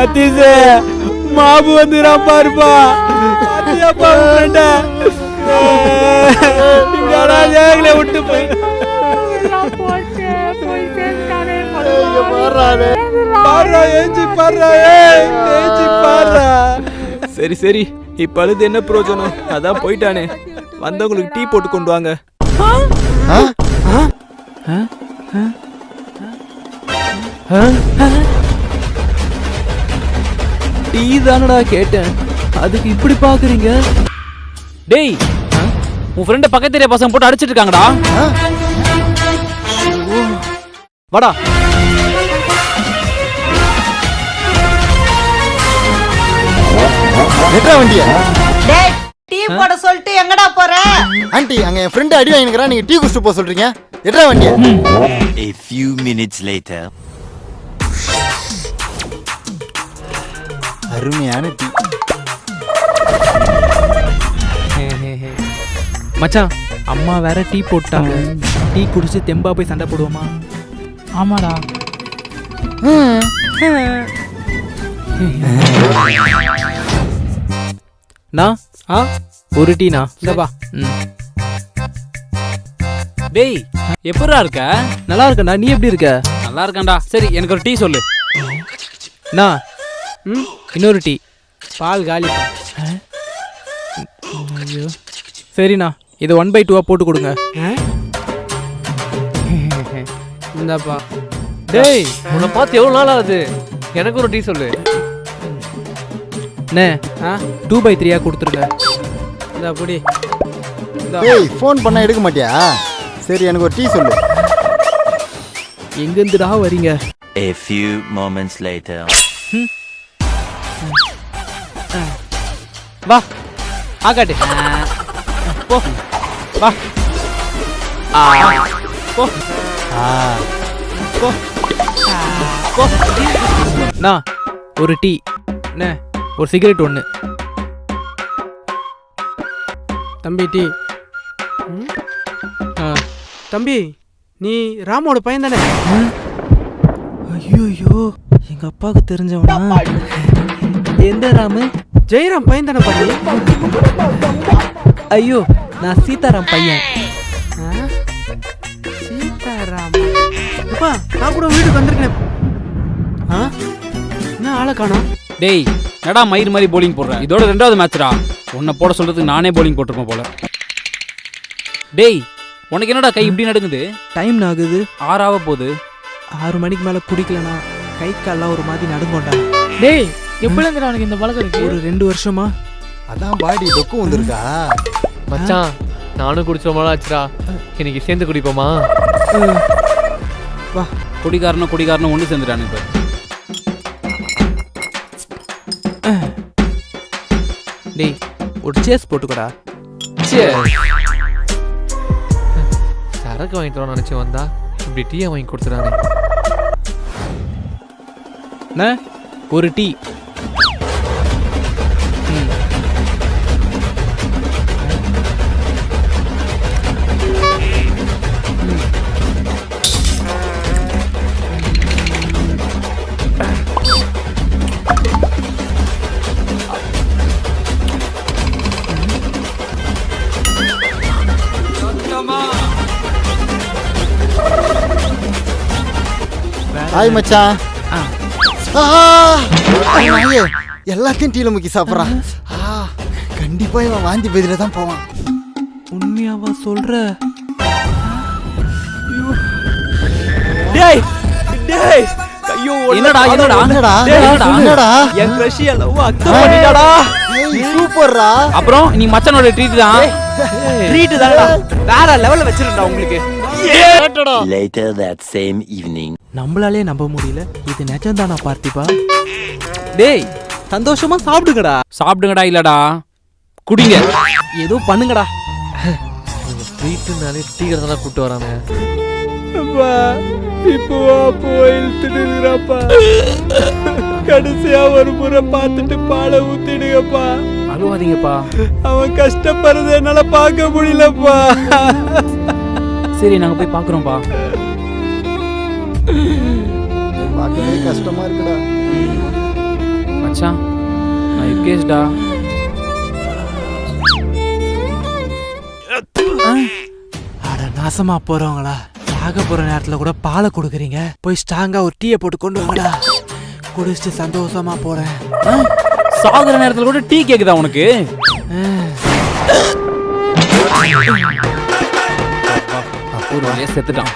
அத்தீசே mob வந்துறான் பாருப்பா. அத்தியாப்பா ஃப்ரெண்ட ஏங்களே விட்டு போய். சரி சரி. இப்ப அழுது என்ன பிரயோஜனம் அதான் போயிட்டானே. வந்தவங்களுக்கு டீ போட்டு கொண்டு வாங்க. ஆ? டீ தானடா கேட்டேன். அதுக்கு இப்படி பாக்குறீங்க? டேய் உன் ஃப்ரெண்ட பக்கத்து ஏரியா பசங்க போட்டு அடிச்சிட்டு இருக்காங்கடா. வாடா. எட்ரா வண்டிய? டேய் டீ போட சொல்லிட்டு எங்கடா போற? ஆண்டி அங்க என் ஃப்ரெண்ட் அடி வாங்கிக்கிறான் நீங்க டீ குடிச்சிட்டு போக சொல்றீங்க. எட்ரா வண்டிய? A few minutes later. அருமையான டீ. மச்சான் அம்மா வேற டீ போட்டாங்க. டீ குடிச்சு தெம்பா போய் சண்டை போடுவோமா? ஆமாடா. நான் ஆ? ஒரு டீனா இந்தப்பா ம். டேய் எப்படிடா இருக்க? நல்லா இருக்கேன்டா. நீ எப்படி இருக்க? நல்லா இருக்கேன்டா. சரி எனக்கு ஒரு டீ சொல்லு. நான் ம்? இன்னொரு டீ. பால் காலி. ஐயோ. சரிண்ணா இது ஒன் பை டூவாக போட்டு கொடுங்க. இந்தாப்பா. டேய் உன்னை பார்த்து எவ்வளவு நாள் ஆகுது? எனக்கு ஒரு டீ சொல்லு. அண்ணே ஆ? டூ பை த்ரீயாக கொடுத்துருங்க. இந்த அப்படி டேய் ஃபோன் பண்ணா எடுக்க மாட்டியா? சரி எனக்கு ஒரு டீ சொல்லு. எங்கேருந்துடா வரீங்க? A few moments later. வா. ஆகாட்டு போ. வா. ஆ. போ. ஆ. போ. போ. அண்ணா ஒரு டீ. அண்ணே ஒரு சிகரெட் ஒன்று தம்பி டி. ஆ. தம்பி நீ ராமோட பையன் தானே ஐயோ எங்க அப்பாவுக்கு தெரிஞ்சவனா? எந்த ராமு? ஜெயராம் பையன் தானே பண்ணி ஐயோ நான் சீதாராம் பையன். சீதாராம்? அப்பா நான் கூட வீட்டுக்கு வந்திருக்கேன். ஆ? என்ன ஆளை காணோம்? டேய் என்னடா மயிர் மாதிரி போலிங் போடுற? இதோட ரெண்டாவது மேட்ச்டா உன்னை போட சொல்றதுக்கு நானே போலிங் போட்டிருப்பேன் போல. டேய் உனக்கு என்னடா கை இப்படி நடுங்குது? டைம் ஆகுது ஆறாவ போகுது. ஆறு மணிக்கு மேல குடிக்கலனா கை கால்லாம் ஒரு மாதிரி நடுங்கோண்டா டேய் எப்படி இருந்து உனக்கு இந்த பழக்கம் இருக்கு? ஒரு ரெண்டு வருஷமா? அதான் பாடி தொக்கும் வந்திருக்கா? மச்சான் நானும் குடிச்ச மாதிரி ஆச்சுடா. இன்னைக்கு சேர்ந்து குடிப்போமா? குடிகாரனும் குடிகாரனும் ஒன்று சேர்ந்துட்டானு இப்போ. டேய் ஒரு சேஸ் போட்டுக்கடா. சரக்கு வாங்கி தரோம்னு நினைச்சு வந்தா இப்படி டீயை வாங்கி கொடுத்துறானே. அண்ணே, ஒரு டீ. ஹாய் மச்சான். எல்லாத்தையும் டீல முக்கி சாப்பிட்றான் ஆ, கண்டிப்பா இவன் வாந்தி பதில தான் போவான். உண்மையாவா சொல்ற? ஐயோ. டேய் டேய் ஐயோ என்னடா என்னடா? என்னடா என்னடா? என் என் love அக்செப்ட் பண்ணிட்டாடா. ஏய், சூப்பர்ரா. அப்புறம் நீ மச்சனோட ட்ரீட் தான். ட்ரீட் தானடா. வேற லெவல்ல வச்சிருந்தா உங்களுக்கு. Later that same evening. நம்மளாலே நம்ப முடியல. இது நிஜம்தானா பார்த்திபா? டேய் சந்தோஷமா சாப்பிடுங்கடா. சாப்பிடுங்கடா இல்லடா. குடிங்க. ஏதோ பண்ணுங்கடா. ட்ரீட்டுனாலே டீ கடை கூப்பிட்டு வரானே அப்பா இப்போ போயில் திடுறாப்பா கடைசியா ஒரு முறை பார்த்துட்டு பாலை ஊத்திடுங்கப்பா. அழுவாதீங்கப்பா. அவன் கஷ்டப்படுறத என்னால பார்க்க முடியலப்பா. சரி நாங்க போய் பாக்குறோம்ப்பா கஷ்டமா இருக்குடா மச்சான் நான் யுகேஷ்டா அட நாசமா போறவங்களா சாக போற நேரத்துல கூட பாலை கொடுக்குறீங்க போய் ஸ்ட்ராங்கா ஒரு டீயை போட்டு கொண்டு வாங்கடா குடிச்சிட்டு சந்தோஷமா போறேன் சாகுற நேரத்துல கூட டீ கேக்குதா உனக்கு ஒரு வழியா செத்துட்டான்